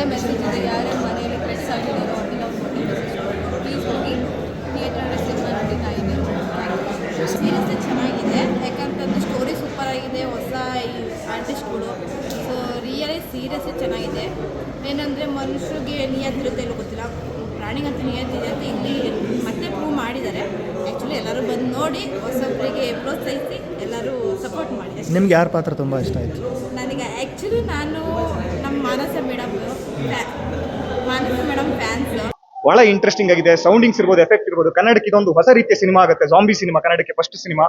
ಒಳ್ಳೆ ಮೆಸೇಜ್ ಇದೆ. ಯಾರ್ಯಾರು ಮನೆಯಲ್ಲಿ ಪೆಟ್ಸ್ ಆಗಿದ್ದಾರೋ ಅವ್ರಿಗೆ ನಾವು ಒಳ್ಳೆ ಮೆಸೇಜ್ ಪ್ಲೀಸ್ ಹೋಗಿ ಥಿಯೇಟರ್ ರಿಸೀವ್ ಮಾಡಿ ನಾಯಿದೆ ಸೀರೀಸ್ ಚೆನ್ನಾಗಿದೆ. ಯಾಕಂತಂದ್ರೆ ಸ್ಟೋರಿ ಸೂಪರ್ ಆಗಿದೆ. ಹೊಸ ಈ ಆರ್ಟಿಸ್ಟ್ಗಳು ಸೊ ರಿಯಲಿ ಸೀರಿಯಸ್ಲಿ ಚೆನ್ನಾಗಿದೆ. ಏನಂದರೆ ಮನುಷ್ಯರಿಗೆ ನಿಯತ್ತಿರುತ್ತೆ ಇಲ್ಲೋ ಗೊತ್ತಿಲ್ಲ. ಪ್ರಾಣಿಗಂತೂ ನಿಯತ್ತಿದೆ ಅಂತ ಇಲ್ಲಿ ಮತ್ತೆ ಪ್ರೂವ್ ಮಾಡಿದ್ದಾರೆ. ಆ್ಯಕ್ಚುಲಿ ಎಲ್ಲರೂ ಬಂದು ನೋಡಿ ಹೊಸೊಬ್ಬರಿಗೆ ಪ್ರೋತ್ಸಾಹಿಸಿ ಎಲ್ಲರೂ ಸಪೋರ್ಟ್ ಮಾಡಿ. ನಿಮ್ಗೆ ಯಾರ ಪಾತ್ರ ತುಂಬ ಇಷ್ಟ ಆಯಿತು? ನನಗೆ ಆ್ಯಕ್ಚುಲಿ ನಾನು ನಮ್ಮ ಮಾನಸ ಮೇಡಮ್ ಬಹಳ ಇಂಟ್ರೆಸ್ಟಿಂಗ್ ಆಗಿದೆ ಸೌಂಡಿಂಗ್ಸ್ ಇರ್ಬೋದು ಎಫೆಕ್ಟ್ ಇರ್ಬೋದು. ಕನ್ನಡಕ್ಕೆ ಇದೊಂದು ಹೊಸ ರೀತಿಯ ಸಿನಿಮಾ ಆಗುತ್ತೆ ಜಾಂಬಿ ಸಿನಿಮಾ ಕನ್ನಡಕ್ಕೆ ಫಸ್ಟ್ ಸಿನಿಮಾ.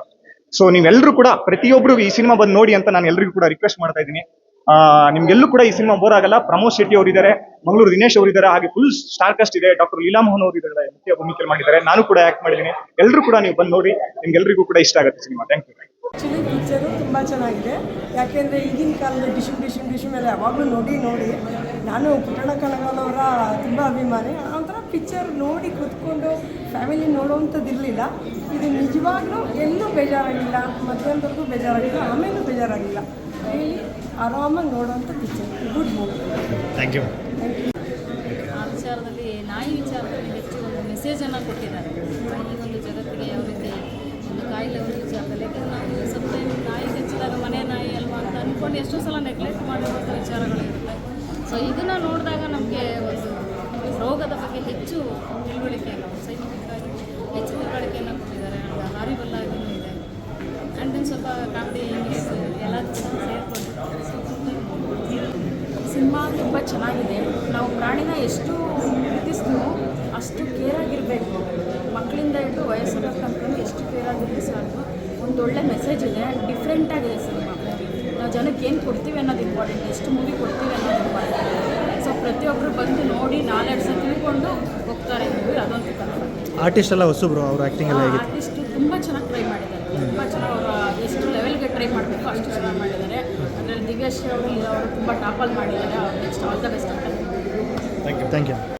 ಸೊ ನೀವೆಲ್ಲರೂ ಕೂಡ ಪ್ರತಿಯೊಬ್ಬರು ಈ ಸಿನಿಮಾ ಬಂದು ನೋಡಿ ಅಂತ ನಾನು ಎಲ್ರಿಗೂ ಕೂಡ ರಿಕ್ವೆಸ್ಟ್ ಮಾಡ್ತಾ ಇದ್ದೀನಿ. ಆ, ನಿಮ್ಗೆಲ್ಲೂ ಕೂಡ ಈ ಸಿನಿಮಾ ಬೋರ್ ಆಗಲ್ಲ. ಪ್ರಮೋದ್ ಶೆಟ್ಟಿ ಅವರಿದ್ದಾರೆ ಮಂಗಳೂರು ದಿನೇಶ್ ಅವರಿದ್ದಾರೆ ಹಾಗೆ ಫುಲ್ ಸ್ಟಾರ್ ಕಾಸ್ಟ್ ಇದೆ ಡಾಕ್ಟರ್ ಲೀಲಾ ಮೋಹನ್ ಅವರು ಇದ್ದಾರೆ ಮುಖ್ಯ ಭೂಮಿಕೆ ಮಾಡಿದ್ದಾರೆ. ನಾನು ಕೂಡ ಆಕ್ಟ್ ಮಾಡಿದ್ದೀನಿ. ಎಲ್ಲರೂ ಕೂಡ ನೀವು ಬಂದು ನೋಡಿ ನಿಮ್ಗೆಲ್ರಿಗೂ ಕೂಡ ಇಷ್ಟ ಆಗುತ್ತೆ cinema. Thank you actually picture ತುಂಬ ಚೆನ್ನಾಗಿದೆ. ಯಾಕೆಂದರೆ ಈಗಿನ ಕಾಲದ ಡಿಶಿಮ್ ಡಿಶಿಮ್ ಡಿಶಿಮ್ ಎಲ್ಲ ಯಾವಾಗಲೂ ನೋಡಿ ನೋಡಿ. ನಾನು ಪುಟ್ಟಣ ಕಣಗಾಲವರ ತುಂಬ ಅಭಿಮಾನಿ. ಆ ಒಂಥರ ಪಿಕ್ಚರ್ ನೋಡಿ ಕೂತ್ಕೊಂಡು ಫ್ಯಾಮಿಲಿ ನೋಡುವಂಥದ್ದು ಇರಲಿಲ್ಲ. ಇದು ನಿಜವಾಗ್ಲೂ ಎಲ್ಲೂ ಬೇಜಾರಾಗಿಲ್ಲ ಮಧ್ಯಾಹ್ನದವರೆಗೂ ಬೇಜಾರಾಗಿಲ್ಲ ಆಮೇಲೂ ಬೇಜಾರಾಗಿಲ್ಲ. ಹೇಳಿ ಆರಾಮಾಗಿ ನೋಡುವಂಥ picture good movie thank you ಆ ವಿಚಾರದಲ್ಲಿ ನಾಯಿ ವಿಚಾರದಲ್ಲಿ ಹೆಚ್ಚು ಒಂದು ಮೆಸೇಜನ್ನು ಕೊಟ್ಟಿದ್ದಾರೆ. ಈ ಒಂದು ಜಗತ್ತಿಗೆ ಯಾವ ರೀತಿ ಒಂದು ಕಾಯಿಲೆ ಒಂದು ವಿಚಾರದಲ್ಲಿ. ಯಾಕಂದರೆ ನಾವು ಸ್ವಲ್ಪ ನಾಯಿ ಹೆಚ್ಚಿದಾಗ ಮನೆ ನಾಯಿ ಅಲ್ವಾ ಅಂತ ಅಂದ್ಕೊಂಡು ಎಷ್ಟೋ ಸಲ ನೆಗ್ಲೆಕ್ಟ್ ಮಾಡಿರುವಂಥ ವಿಚಾರಗಳಿರುತ್ತೆ ಸೊ ಇದನ್ನು ನೋಡಿದಾಗ ನಮಗೆ ಒಂದು ರೋಗದ ಬಗ್ಗೆ ಹೆಚ್ಚು ತಿಳುವಳಿಕೆ ನಾವು ಸೈಂಟಿಫಿಕ್ ಆಗಿ ಹೆಚ್ಚು ತಿಳುವಳಿಕೆಯನ್ನು ಕೊಟ್ಟಿದ್ದಾರೆ. ಆ್ಯಂಡ್ ಹಾರಿಬಲ್ಲ ಇದನ್ನು ಇದೆ. ಆ್ಯಂಡ್ ದೆನ್ ಸ್ವಲ್ಪ ಕಾಮಿಡಿ ಇಂಗ್ಲೀಷ್ ಎಲ್ಲ ಸಿನಿಮಾ ತುಂಬ ಚೆನ್ನಾಗಿದೆ. ನಾವು ಪ್ರಾಣಿನ ಎಷ್ಟು ಪ್ರೀತಿಸ್ತೀವೋ ಅಷ್ಟು ಕೇರಾಗಿರಬೇಕು ಮಕ್ಕಳಿಂದ ಹಿಡಿದು ವಯಸ್ಸಿನ ತನಕ ಎಷ್ಟು ಕೇರಾಗಿದ್ರೆ ಸಾಕು. ಒಂದು ಒಳ್ಳೆ ಮೆಸೇಜ್ ಇದೆ. ಡಿಫ್ರೆಂಟ್ ಆಗಿದೆ ಸಿನಿಮಾ. ಜನಕ್ಕೆ ಏನು ಕೊಡ್ತೀವಿ ಅನ್ನೋದು ಇಂಪಾರ್ಟೆಂಟ್ ಎಷ್ಟು ಮೂವಿ ಕೊಡ್ತೀವಿ ಅನ್ನೋದು ಇಂಪಾರ್ಟೆಂಟ್ ಸೊ ಪ್ರತಿಯೊಬ್ಬರು ಬಂದು ನೋಡಿ ನಾಲೆಡ್ಸ್ ತಿಳ್ಕೊಂಡು ಹೋಗ್ತಾರೆ. ಮೂವಿ ಅದೊಂದು ಆರ್ಟಿಸ್ಟ್ ಎಲ್ಲ ಹೊಸಬ್ರು ಅವ್ರ ಆ್ಯಕ್ಟಿಂಗ್ ಎಲ್ಲ ಆರ್ಟಿಸ್ಟ್ ತುಂಬ ಚೆನ್ನಾಗಿ ಟ್ರೈ ಮಾಡಿದ್ದಾರೆ. ತುಂಬ ಚೆನ್ನಾಗಿ ಅವರು ಎಷ್ಟು ಲೆವೆಲ್ಗೆ ಟ್ರೈ ಮಾಡಬೇಕು ಅಷ್ಟು ಚೆನ್ನಾಗಿ ಮಾಡಿದ್ದಾರೆ. ಅದರಲ್ಲಿ ದಿವ್ಯಾಶ್ರೀ ಅವರು ಅವರು ತುಂಬ ಟಾಪಲ್ಲಿ ಮಾಡಿದ್ದಾರೆ. ನೆಕ್ಸ್ಟ್ ಆಲ್ ದ ಬೆಸ್ಟ್ ಅಂತ. Thank you thank you